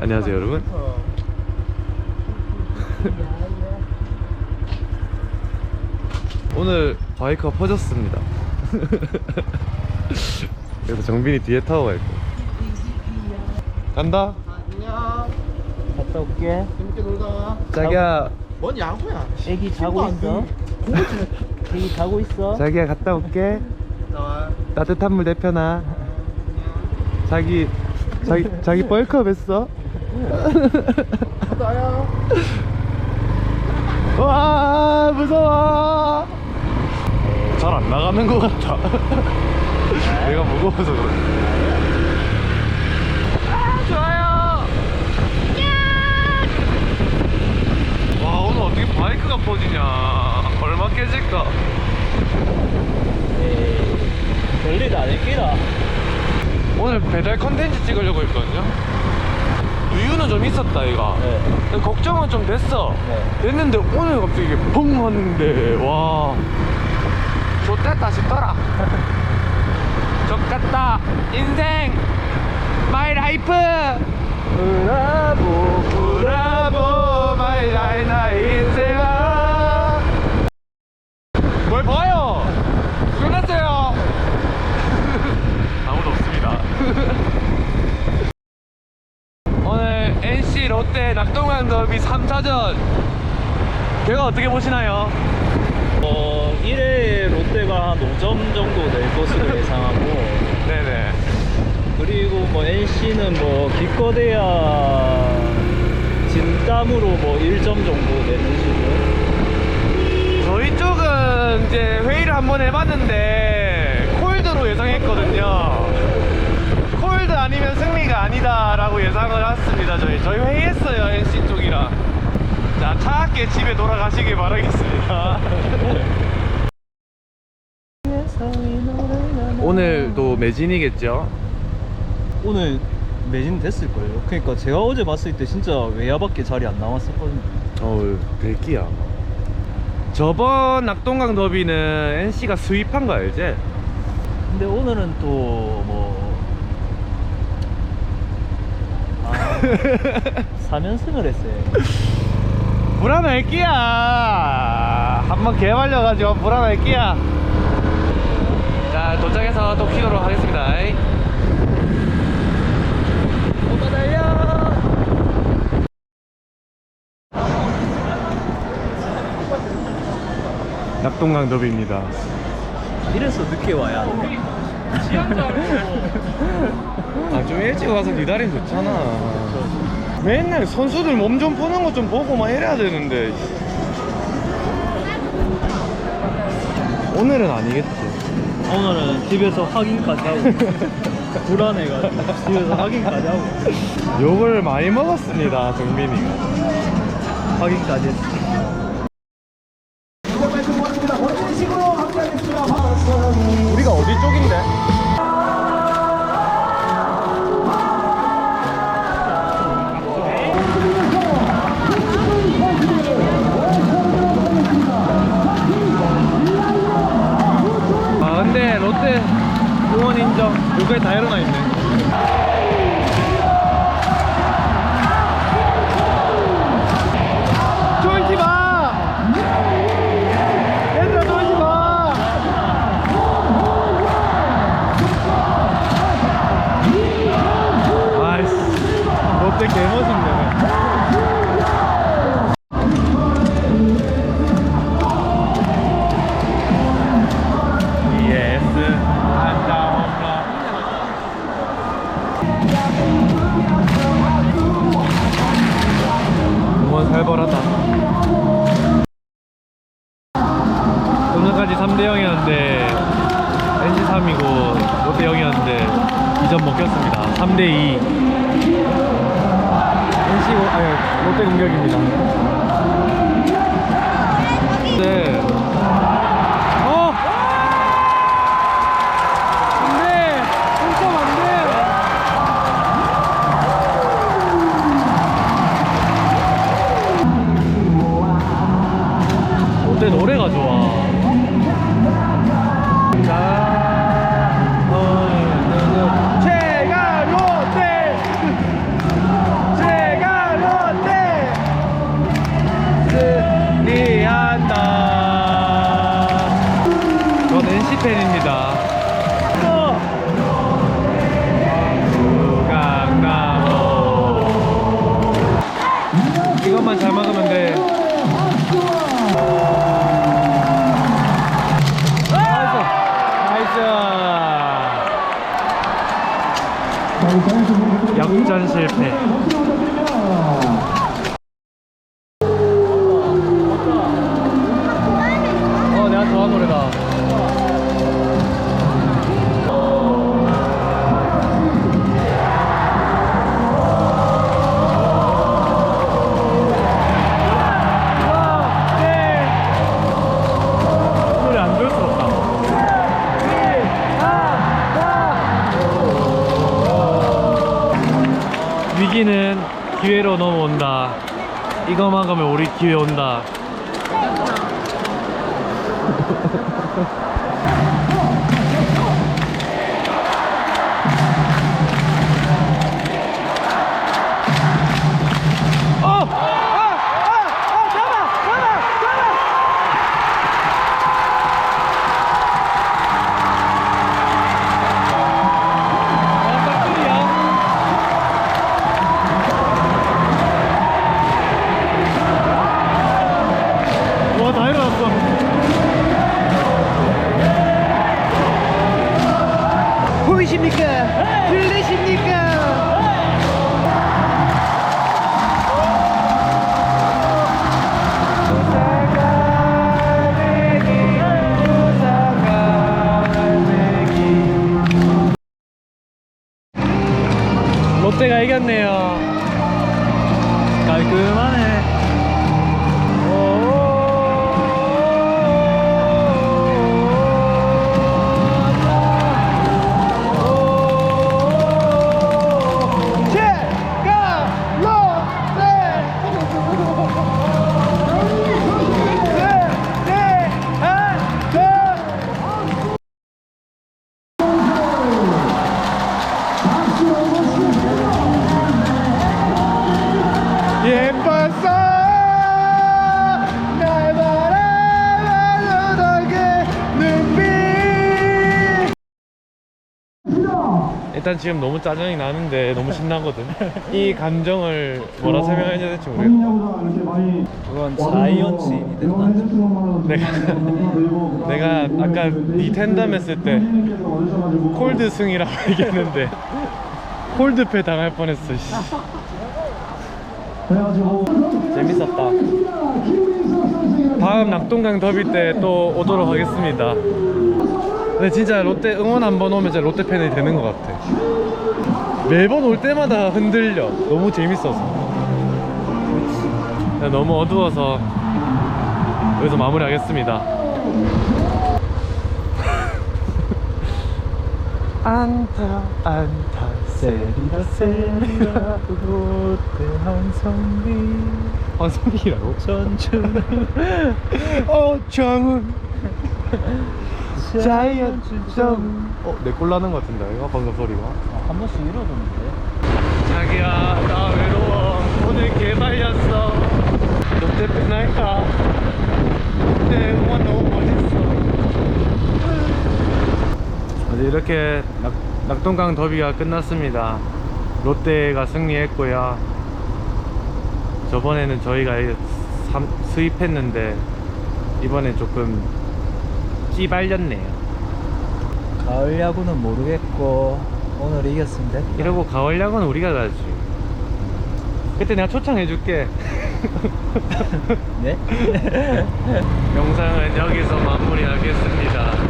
안녕하세요 여러분 오늘 바이크가 퍼졌습니다 그래서 정빈이 뒤에 타고 갈 거야 간다 안녕. 갔다 올게. 재밌게 놀다 와. 자기야 뭔 야구야? 애기 자고 있어. 애기 자고 있어. 자기야 갔다 올게 나와. 따뜻한 물 데펴놔 자기 자기 자기 벌컵 했어 갔다 와요. 와 무서워. 잘 안 나가는 것 같다 내가 무거워서 그래 아 좋아요. 와 오늘 어떻게 바이크가 퍼지냐. 얼마 깨질까? 에이, 별일 아닐기라. 오늘 배달 컨텐츠 찍으려고 했거든요 이유는 좀 있었다 이가 네. 걱정은 좀 됐어 네. 됐는데 오늘 갑자기 이게 펑 하는데 와 좋됐다 싶더라 좋겠다 인생 마이 라이프 브라보. 브라보 마이 라이 나인 20대 낙동강 더비 3차전. 결과 어떻게 보시나요? 어, 1회 롯데가 한 5점 정도 될 것으로 예상하고. 네네. 그리고 뭐 NC는 뭐 기껏해야 진땀으로 뭐 1점 정도 내는 식으로 저희 쪽은 이제 회의를 한번 해봤는데 콜드로 예상했거든요. 승리가 아니다라고 예상을 했습니다. 저희 저희 회의했어요 NC 쪽이랑. 자 차갑게 집에 돌아가시길 바라겠습니다. 오늘도 매진이겠죠? 오늘 매진 됐을걸요. 그러니까 제가 어제 봤을 때 진짜 외야밖에 자리 안 남았었거든요. 어, 백기야. 저번 낙동강 더비는 NC가 스윕한 거 알지? 근데 오늘은 또 뭐. 아, 3연승을 했어요. 불안할 끼야. 한번 개발려가지고 불안할 끼야. 자 도착해서 또 키도록 하겠습니다. 오빠 달려! 낙동강 더비입니다. 이래서 늦게 와야 돼. 아 좀 일찍 와서 기다리면 좋잖아 맨날 선수들 몸 좀 푸는 거 좀 보고만 해야 되는데 오늘은 아니겠지 오늘은 집에서 확인까지 하고. 불안해가지고 집에서 확인까지 하고. 욕을 많이 먹었습니다 정빈이가 확인까지 했어. 여기에 다 일어나 있네 살벌하다. 오늘까지 3대 0이었는데 NC 3이고 롯데 0이었는데 2점 먹혔습니다. 3대 2 NC 고, 아니 롯데 공격입니다 팬입니다. 강나무 이것만 잘 막으면 돼. 나이스. 나이스. 역전 실패. 위기는 기회로 넘어온다. 이거 막으면 우리 기회 온다. 와, 다 일어났어. 보이십니까? 들리십니까? 롯데가 이겼네요. 일단 지금 너무 짜증이 나는데 너무 신나거든. 이 감정을 뭐라 설명해야 될지 모르겠다. 그건 자이언츠인이 된다. 내가 내가 아까 니 텐담 했을 때 콜드 승이라고 얘기했는데 콜드패 당할 뻔했어 씨. 재밌었다. 다음 낙동강 더비 때 또 오도록 하겠습니다 근데 진짜 롯데 응원 한 번 오면 진짜 롯데 팬이 되는 것 같아. 매번 올 때마다 흔들려. 너무 재밌어서. 너무 어두워서 여기서 마무리하겠습니다. 안타 안타 세리라 세리라. 롯데 한성비. 한성비라고? 전준 어정훈 자이언츠 정 어? 내 꼴 나는 것 같은데 이거? 방금 소리가? 아, 한 번씩 이러던데. 자기야 나 외로워. 오늘 개발렸어. 롯데 팬할까 롯데 응원 너무 멋있어. 어제 이렇게 낙, 낙동강 더비가 끝났습니다. 롯데가 승리했고요. 저번에는 저희가 삼- 수입했는데 이번에 조금 찌발렸네요 가을 야구는 모르겠고 오늘 이겼으면 됐다. 이러고 가을 야구는 우리가 가지 그때 내가 초청해줄게 네? 영상은 여기서 마무리하겠습니다.